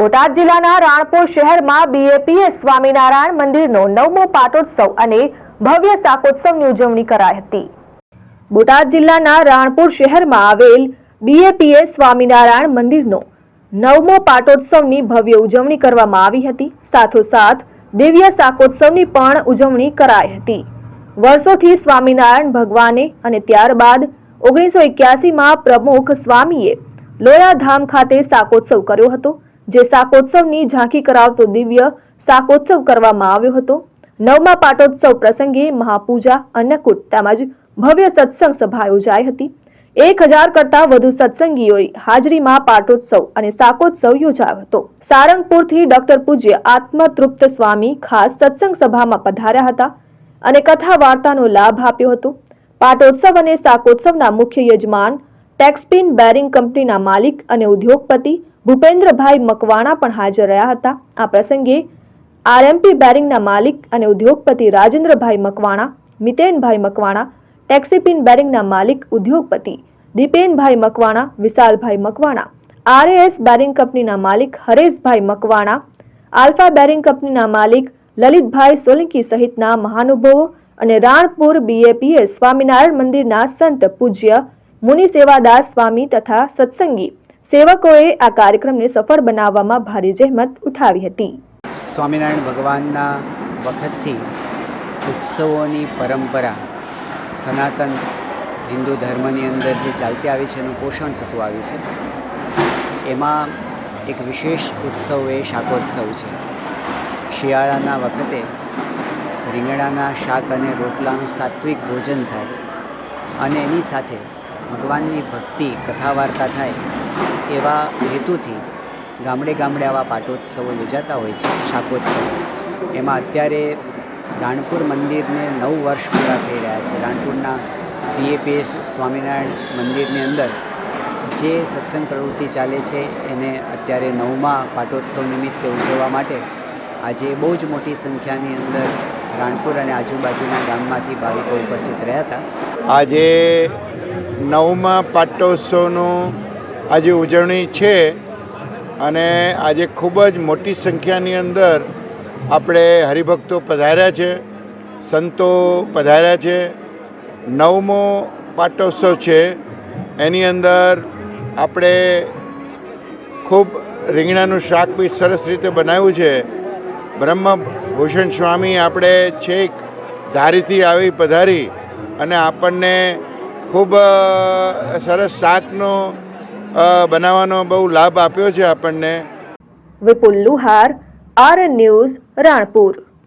બોટાદ જિલ્લાના રાણપુર શહેરમાં બીએપીએસ સ્વામિનારાયણ મંદિરનો નવમો પાટોત્સવ અને ભવ્ય શાકોત્સવની ઉજવણી કરાઈ હતી. બોટાદ જિલ્લાના રાણપુર શહેરમાં આવેલ બીએપીએસ સ્વામિનારાયણ મંદિરનો નવમો પાટોત્સવની ભવ્ય ઉજવણી કરવામાં આવી હતી. સાથોસાથ, દિવ્ય શાકોત્સવની પણ ઉજવણી કરાઈ હતી. વર્ષોથી સ્વામિનારાયણ ભગવાને અને ત્યારબાદ ઓગણીસો એક્યાસીમાં પ્રમુખ સ્વામીએ લોયાધામ ખાતે શાકોત્સવ કર્યો હતો. જે શાકોત્સવની ઝાંખી કરાવતો દિવ્ય શાકોત્સવ કરવામાં આવ્યો હતો. નવમા પાટોત્સવ પ્રસંગે મહાપૂજા, અન્નકૂટ તેમજ ભવ્ય સત્સંગ સભા યોજાઈ હતી. એક હજાર કરતા વધુ સત્સંગીઓએ હાજરીમાં પાટોત્સવ અને શાકોત્સવ યોજાયો હતો. સારંગપુરથી ડોક્ટર પૂજ્ય આત્મતૃપ્ત સ્વામી ખાસ સત્સંગ સભામાં પધાર્યા હતા અને કથા વાર્તાનો લાભ આપ્યો હતો. પાટોત્સવ અને શાકોત્સવના મુખ્ય યજમાન, ટેક્સપિન બેરિંગ કંપનીના માલિક અને ઉદ્યોગપતિ ભૂપેન્દ્રભાઈ મકવાણા પણ હાજર રહ્યા હતા. આ પ્રસંગે આરએમપી બેરિંગના માલિક અને ઉદ્યોગપતિ રાજેન્દ્રભાઈ મકવાણા, મિતેનભાઈ મકવાણા ટેક્સીપિન બેરિંગના માલિક, ઉદ્યોગપતિ દીપેનભાઈ મકવાણા, વિશાલભાઈ મકવાણા, આરએએસ બેરિંગ કંપનીના માલિક, હરેશભાઈ મકવાણા, આલ્ફા બેરિંગ કંપનીના માલિક, લલિતભાઈ સોલંકી સહિતના મહાનુભાવો અને રાણપુર બીએપીએ સ્વામિનારાયણ મંદિરના સંત પૂજ્ય મુનિ સેવાદાસ સ્વામી તથા સત્સંગી સેવકોએ આ કાર્યક્રમને સફળ બનાવવામાં ભારે જહેમત ઉઠાવી હતી. સ્વામિનારાયણ ભગવાનના વખતથી ઉત્સવોની પરંપરા સનાતન હિન્દુ ધર્મની અંદર જે ચાલતી આવી છે એનું પોષણ થતું આવ્યું છે. એમાં એક વિશેષ ઉત્સવ એ શાકોત્સવ છે. શિયાળાના વખતે રીંગણાના શાક અને રોટલાનું સાત્વિક ભોજન થાય અને એની સાથે ભગવાનની ભક્તિ કથા વાર્તા થાય એવા હેતુથી ગામડે ગામડે આવા પાટોત્સવો યોજાતા હોય છે, શાકોત્સવ. એમાં અત્યારે રાણપુર મંદિરને નવ વર્ષ પૂરા થઈ રહ્યા છે. રાણપુરના બીએપીએસ સ્વામિનારાયણ મંદિરની અંદર જે સત્સંગ પ્રવૃત્તિ ચાલે છે, એને અત્યારે નવમા પાટોત્સવ નિમિત્તે ઉજવવા માટે આજે બહુ જ મોટી સંખ્યાની અંદર રાણપુર અને આજુબાજુના ગામમાંથી ભાવિકો ઉપસ્થિત રહ્યા હતા. આજે નવમા પાટોત્સવનું આજે ઉજવણી છે અને આજે ખૂબ જ મોટી સંખ્યાની અંદર આપણે હરિભક્તો પધાર્યા છે, સંતો પધાર્યા છે. નવમો પાટોત્સવ છે. એની અંદર આપણે ખૂબ રીંગણાનું શાક બી સરસ રીતે બનાવ્યું છે. બ્રહ્મભૂષણ સ્વામી આપણે છેક ધારીથી આવી પધારી અને આપણને ખૂબ સરસ શાકનો બનાવવાનો બહુ લાભ આપ્યો છે આપણને. Vipul Luhar R news Ranpur.